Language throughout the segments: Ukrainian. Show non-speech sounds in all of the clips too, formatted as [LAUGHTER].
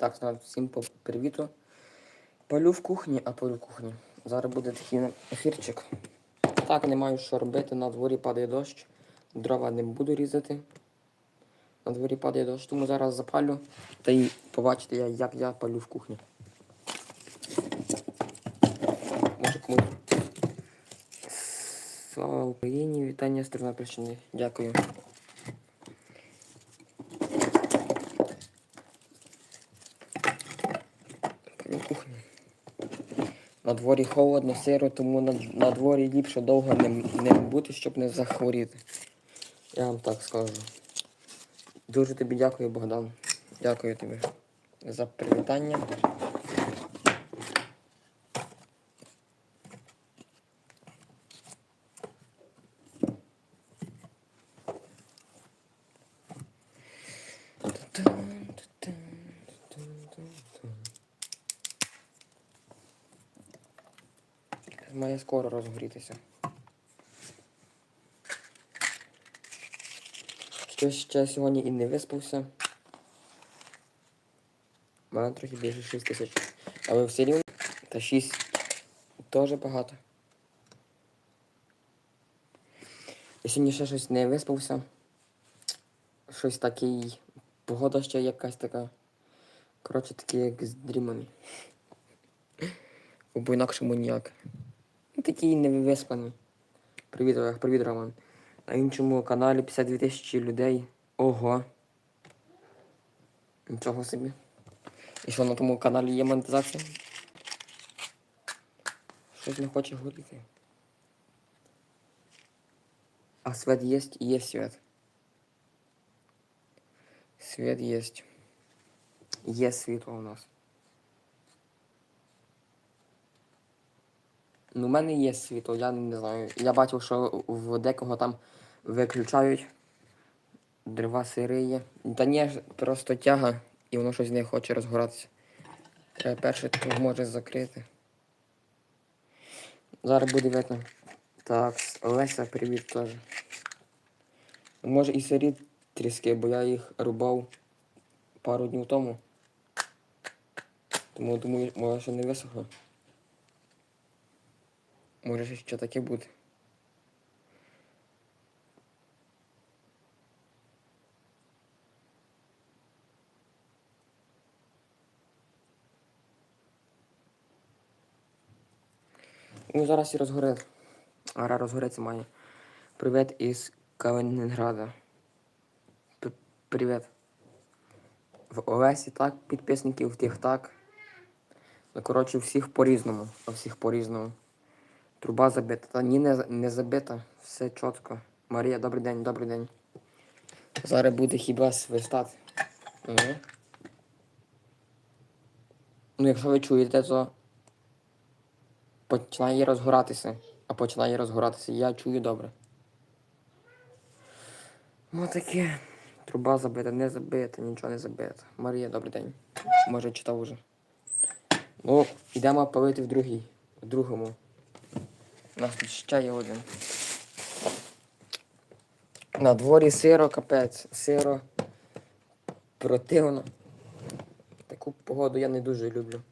Так, всім по привіту. Палю в кухні, а палю в кухні. Зараз буде такий ефірчик. Так, не маю що робити, на дворі падає дощ. Дрова не буду різати. На дворі падає дощ, тому зараз запалю та й побачите, як я палю в кухні. Може комусь. Слава Україні! Вітання з Тернопільщини. Дякую. Палю в кухні. На дворі холодно, сиро, тому на, на дворі ліпше довго не, не бути, щоб не захворіти. Я вам так скажу. Дуже тобі дякую, Богдан. Дякую тобі за привітання. Має скоро розгорітися. Щось ще сьогодні і не виспався. У мене трохи більше 6 тисяч. Але все рівно та 6 теж багато. Я сьогодні ще щось не виспався. Щось такий. Погода ще якась така. Коротше, такі як з дрімами. Бо інакшому ніяк. Такий невиспаний. Привіт, привіт, Роман. На іншому каналі 52 тисячі людей. Ого. Нічого собі. І що на тому каналі є монетизація? Щось не хоче горіти. А свет есть? Есть свет. Свет есть. Є світло у нас. Ну, у мене є світло, я не знаю. Я бачив, що в декого там виключають дрова сириє. Та ні, просто тяга і воно щось не хоче розгоратися. Треба перше то може закрити. Зараз буде видно. Так, Леся, привіт теж. Може і сирі тріски, бо я їх рубав пару днів тому. Тому думаю, може ще не висохло. Може ще таке буде. Ну, зараз і розгоре. Ара розгореться має. Привіт із Калинінграда. П- Привіт. В Олесі так, підписників, тих так. Ну, коротше, всіх по-різному. Всіх по-різному. Труба забита. Та ні, не, не забита. Все чітко. Марія, добрий день, добрий день. Зараз буде хіба свистати. Угу. Ну, якщо ви чуєте, то починає розгоратися. А починає розгоратися. Я чую добре. Ну таке. Труба забита, не забита, нічого не забита. Марія, добрий день. Може читав уже. Ну, йдемо палити в другій. В другому. Нас тут ще є один. На дворі сиро, капець. Сиро. Противно. Таку погоду я не дуже люблю.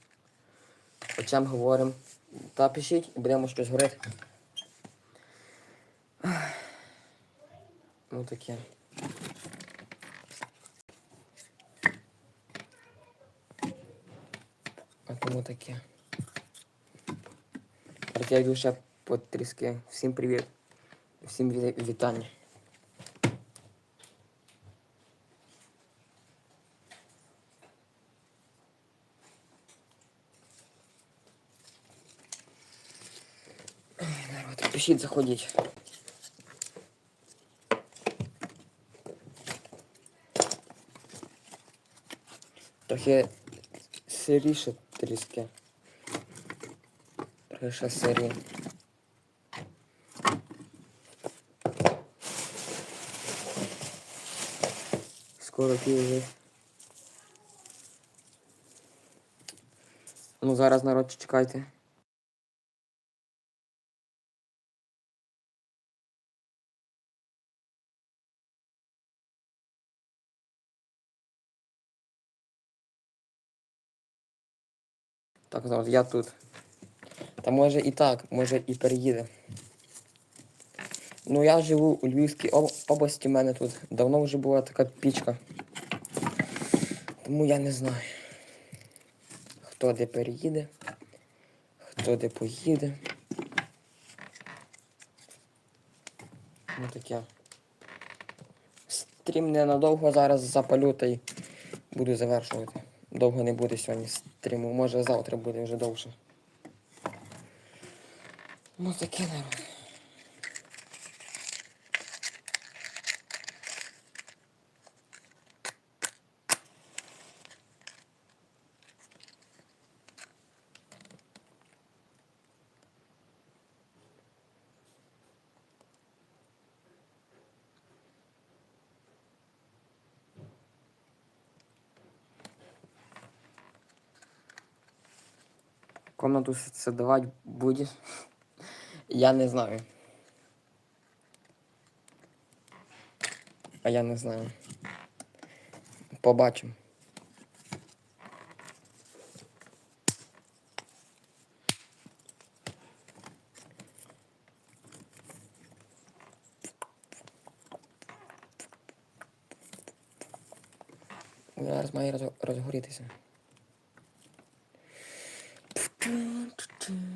О чим говоримо? Та пишіть і будемо щось говорити. Ну таке. А тому таке. Так я йду ще по тріски. Всім привіт. Всім ві- вітання. Ой, Народ, пишіть, заходіть. Трохи сиріше тріски. Трохи ще сирі. Скоро пів. Ну зараз народ чекайте. Так, зараз я тут. Та може і так, може і переїде. Ну я живу у Львівській області, в мене тут давно вже була така пічка. Тому я не знаю. Хто де переїде, хто де поїде. Ну таке. Стрім ненадовго зараз запалю та й буду завершувати. Довго не буде сьогодні стріму. Може завтра буде вже довше. Ну таке народ. Комнату создавать будешь? [LAUGHS] Я не знаю. А я не знаю. Побачимо. Зараз має розгорітися. Народ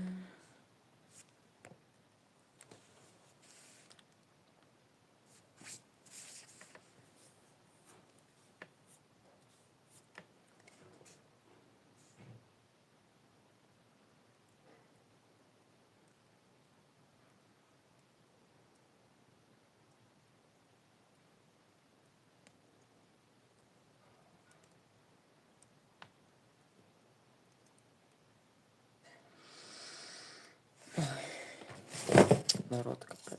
капець.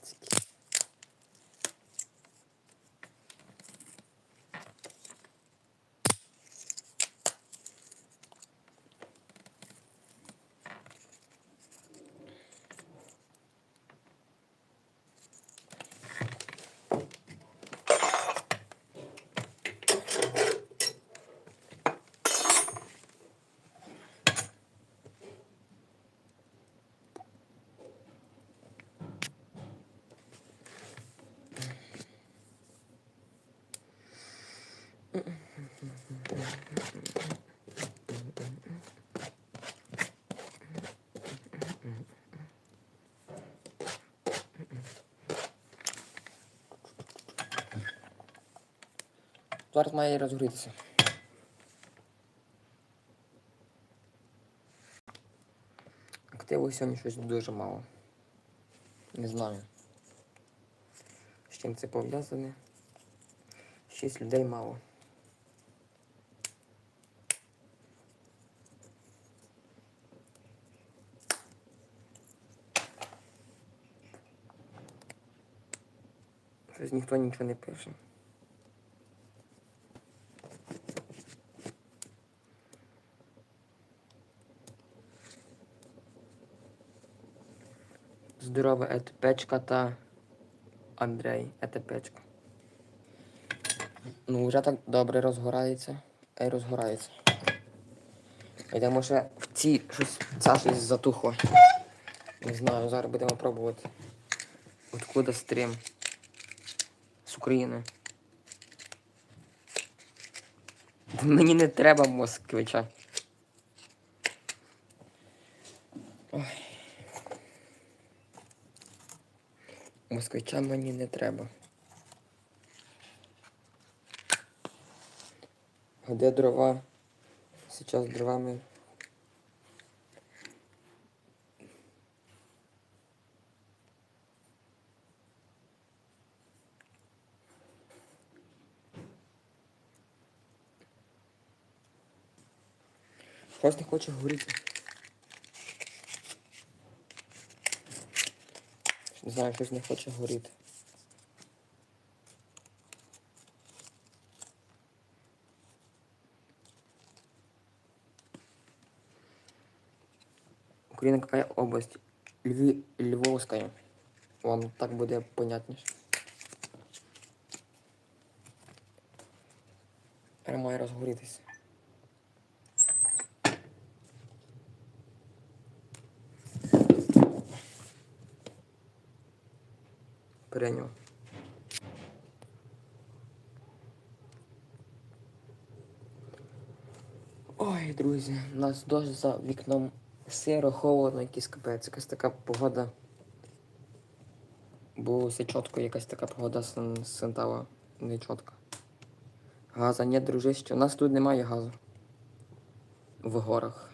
Зараз має розгорітися. Активу сьогодні щось дуже мало. Не знаю. З чим це пов'язане? Шість людей мало. Щось ніхто нічого не пише. Здорово, это печка та Андрей, это печка. Ну, вже так добре розгорається. Ей розгорається. Йдемо ще в ці щось ця щось затухло. Не знаю, зараз будемо пробувати. Откуда стрім? З України. Мені не треба москвича. Москвича мені не треба. А де дрова? Сейчас дровами. Щось не хоче Не знаю, щось не хоче горіти. Украина какая область? Льви... Львовская. Вам так буде понятніше. Тепер має розгорітися. Прийняв. Ой, друзі, у нас дощ за вікном сиро, холодно, якийсь капець, якась така погода. Було все чітко, якась така погода сентала не чітка. Газа ні, дружище. У нас тут немає газу. В горах.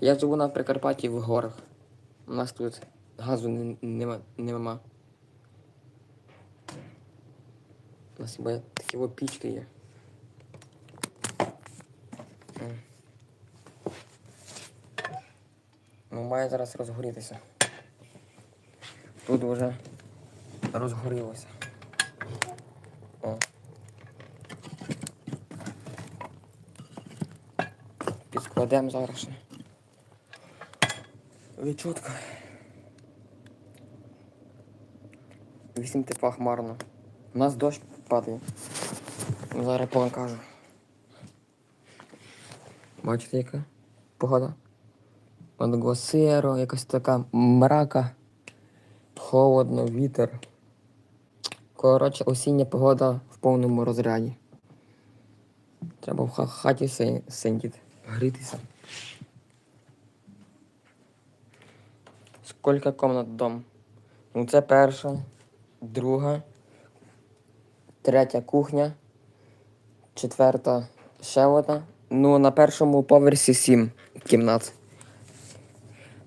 Я живу на Прикарпатті в горах. У нас тут газу не- нема. Нема. У о пічки є. Ну, має зараз розгорітися. Тут вже розгорілося. О. Підкладемо зараз. Відчутка. Вісім тепла хмарно. У нас дощ падає. Зараз вам кажу. Бачите, яка погода? Одного сиро, якась така мрака, холодно, вітер. Коротше, осіння погода в повному розряді. Треба в хаті си- сидіти, грітися. Скільки комнат дом? Ну це перша, друга, третя кухня, четверта ще одна. Ну, на першому поверсі сім кімнат.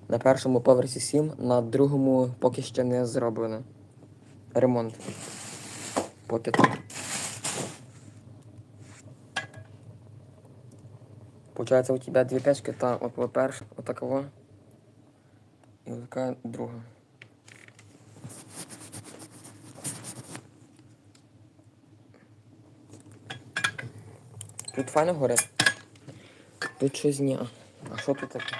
На першому поверсі сім, на другому поки ще не зроблено. Ремонт. Поки там. Получається, у тебе дві печки, та от перша, отакова. І така друга. Тут файно горить. Тут щось ні. А що тут таке?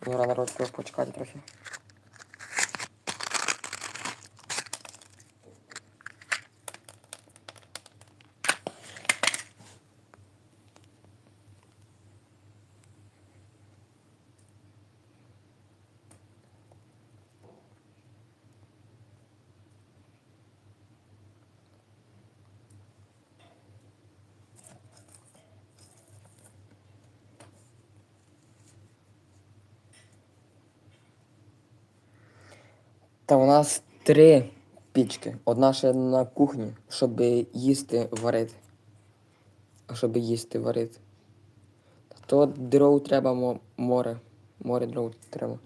Рано рочку почекати трохи. Та у нас три пічки. Одна ще на кухні, щоб їсти варити. Щоб їсти варити. То дров треба море. Море дров треба.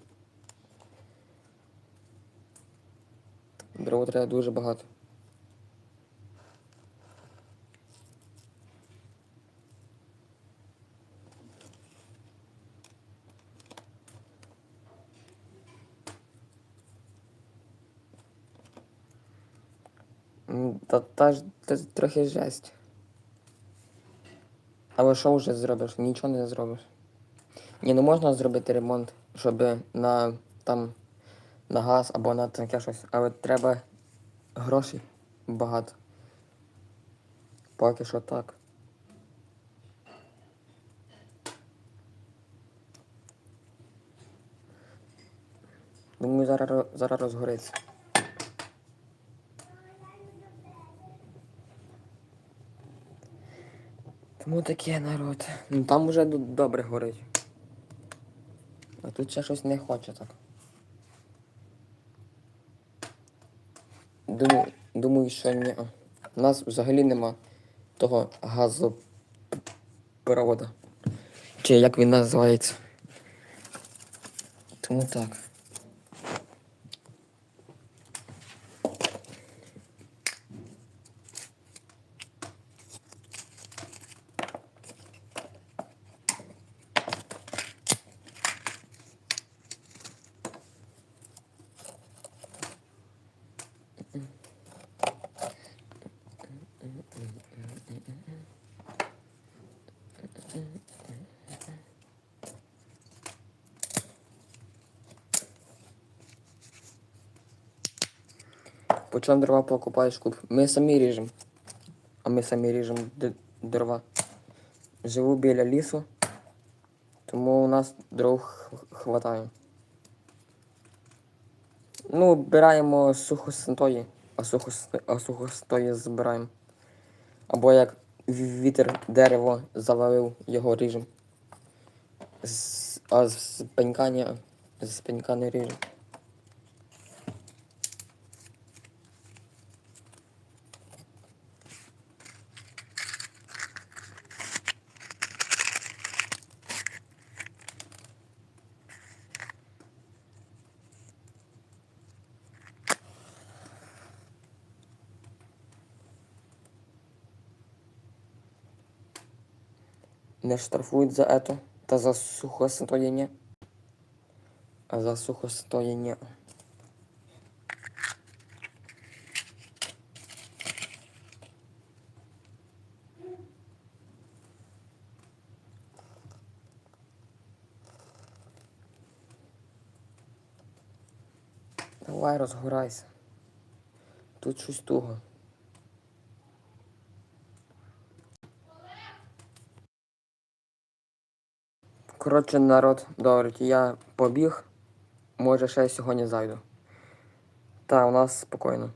Дров треба дуже багато. Та, та ж та трохи жесть. Але що вже зробиш? Нічого не зробиш. Ні, ну можна зробити ремонт, щоб на там на газ або на таке щось, але треба грошей багато. Поки що так. Думаю, зараз, зараз розгориться. Тому таке народ. Ну там уже добре горить. А тут ще щось не хоче так. Думаю, думаю, що ні. У нас взагалі нема того газопровода. Чи як він називається. Тому так. По дрова покупаєш куб? Ми самі ріжемо. А ми самі ріжемо дрова. Живу біля лісу, тому у нас дров хватає. Ну, збираємо сухостої, а, сухосто... а сухостої збираємо. Або як вітер дерево завалив, його ріжемо. З... А з пенька ні, з пенька не ріжемо. Не штрафують за это, та за сухостояние. А за сухостояние. Давай розгорайся. Тут щось туго. Коротше, народ, добре, я побіг. Може, ще сьогодні зайду. Та, у нас спокійно.